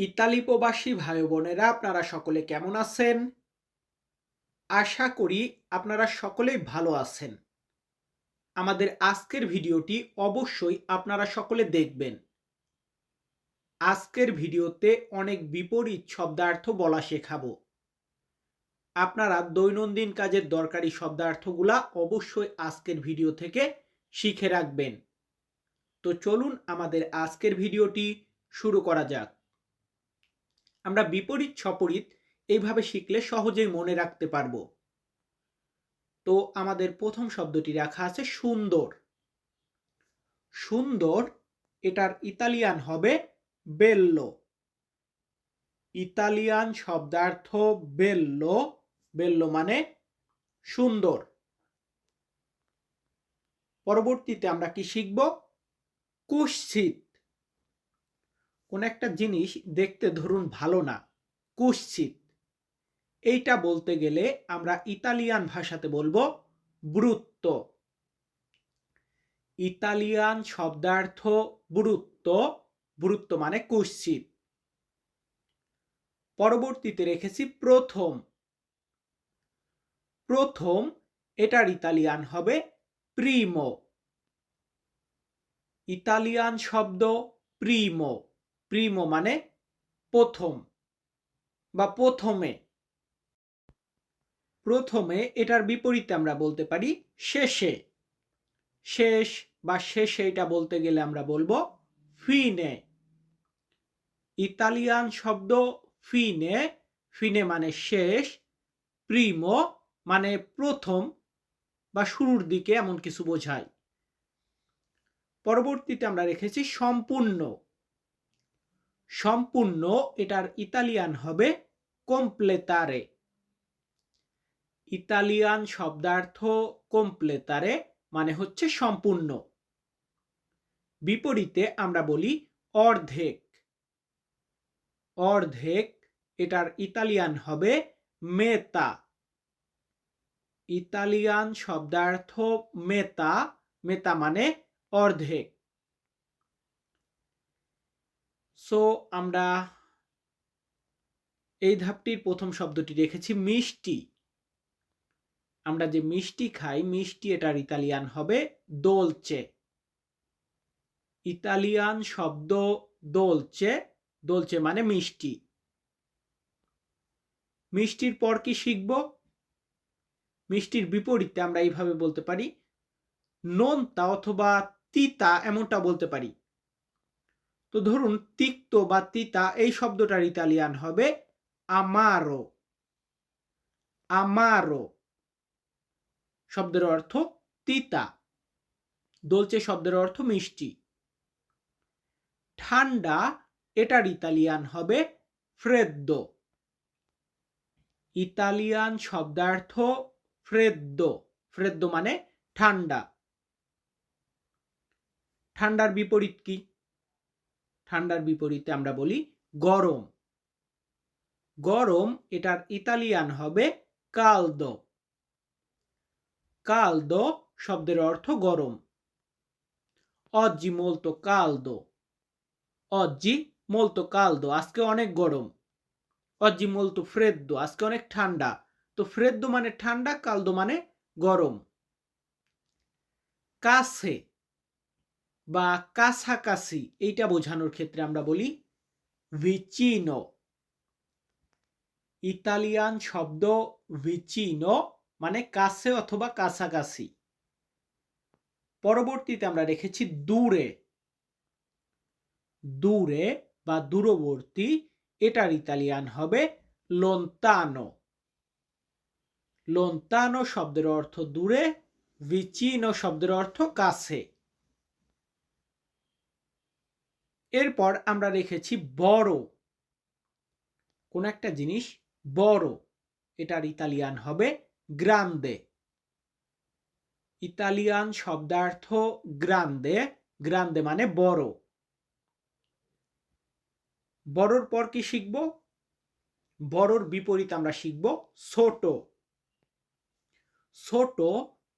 Italy প্রবাসী ভাই বোনেরা আপনারা সকলে কেমন আছেন? আশা করি আপনারা সকলেই ভালো আছেন। আমাদের আজকের ভিডিওটি অবশ্যই আপনারা সকলে দেখবেন। আজকের ভিডিওতে অনেক বিপরীত শব্দার্থ বলা শেখাবো। আপনারা দৈনন্দিন কাজের দরকারি শব্দার্থগুলা অবশ্যই আজকের ভিডিও থেকে শিখে রাখবেন। তো চলুন আমাদের আজকের ভিডিওটি শুরু করা যাক। আমরা বিপরীত সপরীত এইভাবে শিখলে সহজেই মনে রাখতে পারব। তো আমাদের প্রথম শব্দটি রাখা আছে সুন্দর। সুন্দর, এটার ইতালিয়ান হবে বেল্লো। ইতালিয়ান শব্দার্থ বেল্লো বেল্লো মানে সুন্দর। পরবর্তীতে আমরা কি শিখব? কুৎসিত কোন একটা জিনিস দেখতে ধরুন ভালো না, কুশ্চিত। এইটা বলতে গেলে আমরা ইতালিয়ান ভাষাতে বলব ব্রুত্ত ইতালিয়ান শব্দার্থ ব্রুত্ত ব্রুত্ত মানে কুশ্চিত। পরবর্তীতে রেখেছি প্রথম। প্রথম এটার ইতালিয়ান হবে প্রিমো ইতালিয়ান শব্দ প্রিমো প্রিমো মানে প্রথম বা প্রথমে। প্রথমে এটার বিপরীতে আমরা বলতে পারি শেষে। শেষ বা শেষে এটা বলতে গেলে আমরা বলব ফিনে ইতালিয়ান শব্দ ফিনে ফিনে মানে শেষ প্রিমো মানে প্রথম বা শুরুর দিকে এমন কিছু বোঝায়। পরবর্তীতে আমরা রেখেছি সম্পূর্ণ। সম্পূর্ণ, এটার ইতালিয়ান হবে কমপ্লেতারে ইতালিয়ান শব্দার্থ কমপ্লেতারে মানে হচ্ছে সম্পূর্ণ। বিপরীতে আমরা বলি অর্ধেক। অর্ধেক, এটার ইতালিয়ান হবে মেতা। ইতালিয়ান শব্দার্থ মেতা মেতা মানে অর্ধেক। সো আমরা এই ধাপটির প্রথম শব্দটি রেখেছি, মিষ্টি। আমরা যে মিষ্টি খাই, মিষ্টি এটার ইতালিয়ান হবে দোলচে ইতালিয়ান শব্দ দোলচে দোলচে মানে মিষ্টি। মিষ্টির পর কি শিখব? মিষ্টির বিপরীতে আমরা এইভাবে বলতে পারি, নোনতা অথবা তিতা এমনটা বলতে পারি। তো ধরুন তিক্ত বা তিতা এই শব্দটার ইতালিয়ান হবে আমারো। আমারো। শব্দের অর্থ তিতা। দোলচে শব্দের অর্থ মিষ্টি। ঠান্ডা এটার ইতালিয়ান হবে ফ্রেদ্দো। ইতালিয়ান শব্দার্থ ফ্রেদ্দ। ফ্রেদ্দ মানে ঠান্ডা। ঠান্ডার বিপরীত কি? ঠান্ডার বিপরীতে আমরা বলি গরম। গরম, এটার ইতালিয়ান হবে কালদো। কালদো শব্দের অর্থ গরম। অজ্জি মোলতো কালদো। অজ্জি মোলতো কালদো, আজকে অনেক গরম। অজ্জি মোলতো ফ্রেদ্দো, আজকে অনেক ঠান্ডা। তো ফ্রেদ্দো মানে ঠান্ডা, কালদো মানে গরম। কাছে বা কাছাকাছি, এইটা বোঝানোর ক্ষেত্রে আমরা বলি ভিচিনো ইতালিয়ান শব্দ ভিচিনো মানে কাছে অথবা কাছাকাছি। পরবর্তীতে আমরা রেখেছি দূরে। দূরে বা দূরবর্তী, এটার ইতালিয়ান হবে লোন্তানো লোন্তানো শব্দের অর্থ দূরে ভিচিনো শব্দের অর্থ কাছে। এরপর আমরা রেখেছি বড়। কোন একটা জিনিস বড়, এটার ইতালিয়ান হবে গ্রান্দে ইতালিয়ান শব্দার্থ গ্রান্দে গ্রান্দে মানে বড়। বড়র পর কি শিখব? বড়র বিপরীত আমরা শিখব ছোট ছোট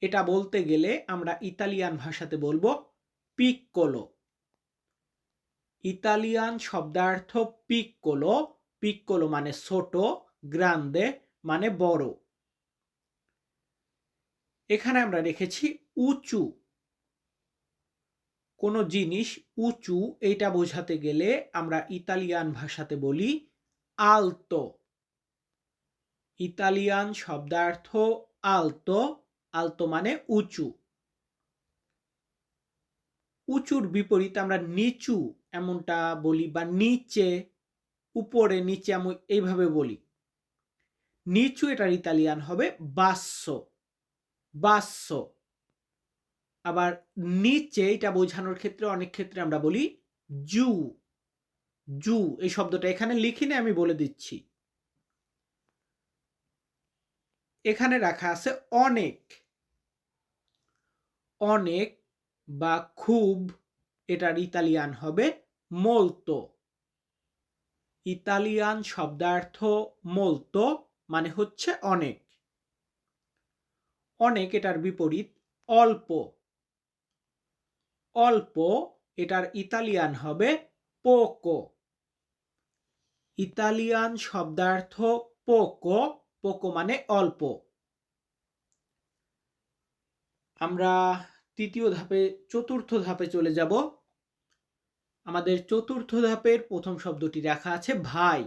এটা বলতে গেলে আমরা ইতালিয়ান ভাষাতে বলব পিক্কোলো ইতালিয়ান শব্দার্থ পিক্কোলো পিক্কোলো মানে ছোট গ্রান্দে মানে বড়। এখানে আমরা রেখেছি উঁচু। কোনো জিনিস উঁচু এটা বোঝাতে গেলে আমরা ইতালিয়ান ভাষাতে বলি আলতো। ইতালিয়ান শব্দার্থ আলতো আলতো মানে উঁচু। উঁচুর বিপরীত আমরা নিচু এমনটা বলি বা নিচে, উপরে, নিচে আমি এইভাবে বলি। নিচু এটার ইতালিয়ান হবে বাস্য বাস্য আবার নিচে এটা বোঝানোর ক্ষেত্রে অনেক ক্ষেত্রে আমরা বলি জু জু। এই শব্দটা এখানে লিখিনি, আমি বলে দিচ্ছি। এখানে রাখা আছে অনেক। অনেক বা খুব এটার ইতালিয়ান হবে মোলতো ইতালিয়ান শব্দার্থ মোলতো মানে হচ্ছে অনেক। অনেক এটার বিপরীত অল্প। অল্প এটার ইতালিয়ান হবে পোকো ইতালিয়ান শব্দার্থ পোকো পোকো মানে অল্প। আমরা তৃতীয় ধাপে, চতুর্থ ধাপে চলে যাব। আমাদের চতুর্থ ধাপের প্রথম শব্দটি রাখা আছে ভাই।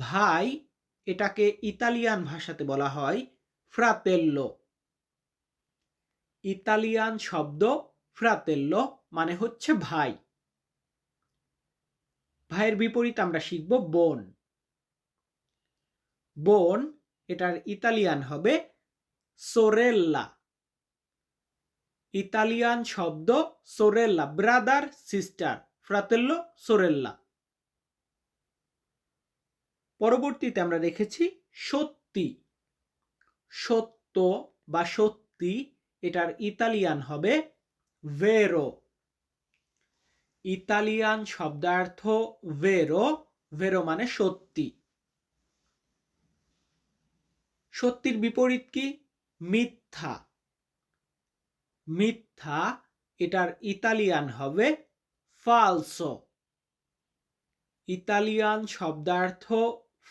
ভাই এটাকে ইতালিয়ান ভাষাতে বলা হয় ফ্রাতেল্লো। ইতালিয়ান শব্দ ফ্রাতেল্লো মানে হচ্ছে ভাই। ভাইয়ের বিপরীত আমরা শিখব বোন। বোন এটার ইতালিয়ান হবে সোরেল্লা। ইতালিয়ান শব্দ সোরেল্লা ব্রাদার সিস্টার ফ্রাতেল্লো সোরেল্লা পরবর্তীতে আমরা রেখেছি সত্যি। সত্য বা সত্যি এটার ইতালিয়ান হবে ভেরো ইতালিয়ান শব্দার্থ ভেরো ভেরো মানে সত্যি। সত্যির বিপরীত কি? মিথ্যা। মিথ্যা, এটার ইতালিয়ান হবে ফালসো ইতালিয়ান শব্দার্থ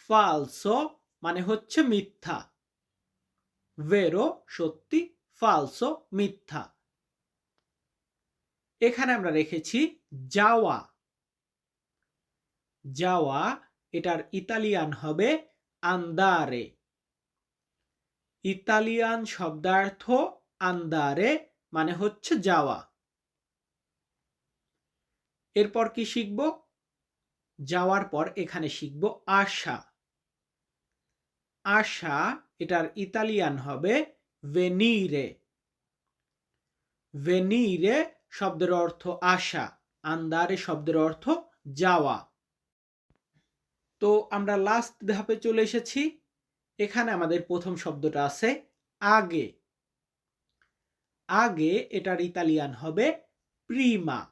ফালসো মানে হচ্ছে মিথ্যা। ভেরো সত্যি ফালসো মিথ্যা। এখানে আমরা রেখেছি যাওয়া। যাওয়া, এটার ইতালিয়ান হবে আন্দারে ইতালিয়ান শব্দার্থ আন্দারে মানে হচ্ছে যাওয়া। এরপর কি শিখব? যাওয়ার পর এখানে শিখব আশা। আশা, এটার ইতালিয়ান হবে ভেনিরে ভেনিরে শব্দের অর্থ আশা আন্দারে শব্দের অর্থ যাওয়া। তো আমরা লাস্ট ধাপে চলে এসেছি। এখানে আমাদের প্রথম শব্দটা আছে আগে। আগে এটার ইতালিয়ান হবে প্রিমা।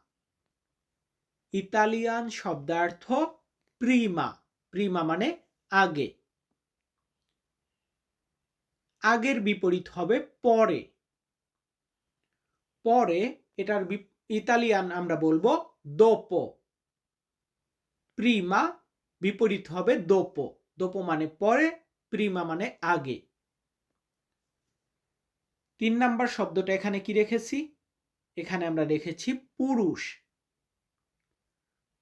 ইতালিয়ান শব্দার্থ প্রিমা। প্রিমা মানে আগে। আগের বিপরীত হবে পরে। পরে এটার ইতালিয়ান আমরা বলব দোপো। প্রিমা বিপরীত হবে দোপো। দোপো মানে পরে, প্রিমা মানে আগে। তিন নাম্বার শব্দটা এখানে কি রেখেছি? এখানে আমরা রেখেছি পুরুষ।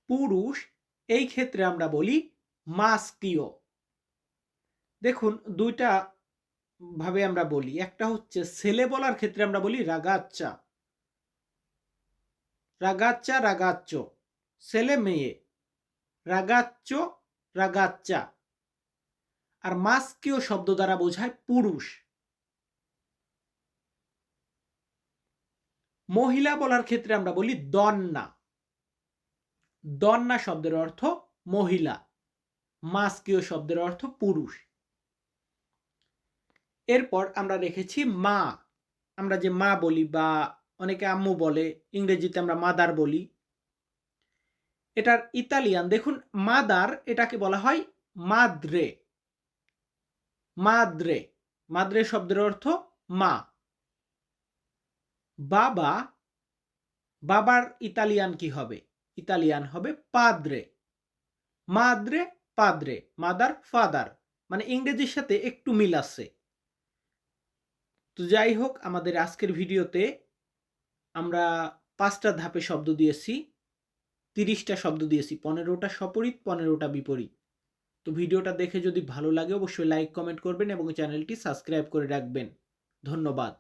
পুরুষ, এই ক্ষেত্রে আমরা বলি মাস্কিও। দেখুন, দুইটা ভাবে আমরা বলি। একটা হচ্ছে ছেলে বলার ক্ষেত্রে আমরা বলি রাগাচ্চা। রাগাচ্চা, রাগাচ্চ। ছেলে মেয়ে। রাগাচ্চ, রাগাচ্চা। আর মাস্কিও শব্দ দ্বারা বোঝায় পুরুষ। মহিলা বলার ক্ষেত্রে আমরা বলি দন্না। দন্না শব্দের অর্থ মহিলা। মাস্কীয় শব্দের অর্থ পুরুষ। এরপর আমরা রেখেছি মা। আমরা যে মা বলি বা অনেকে আম্মু বলে, ইংরেজিতে আমরা মাদার বলি। এটার ইতালিয়ান, দেখুন, মাদার এটাকে বলা হয় মাদ্রে। মাদ্রে। মাদ্রে শব্দের অর্থ মা। বাবা, বাবার ইতালিয়ান কি হবে? ইতালিয়ান হবে পাদ্রে। মাদ্রে, পাদ্রে, মাদার, ফাদার। মানে ইংরেজির সাথে একটু মিল আছে। তো যাই হোক, আমাদের আজকের ভিডিওতে আমরা পাঁচটা ধাপে শব্দ দিয়েছি, তিরিশটা শব্দ দিয়েছি, পনেরোটা সপরিত, পনেরোটা বিপরীত। তো ভিডিওটা দেখে যদি ভালো লাগে, অবশ্যই লাইক কমেন্ট করবেন এবং চ্যানেলটি সাবস্ক্রাইব করে রাখবেন। ধন্যবাদ।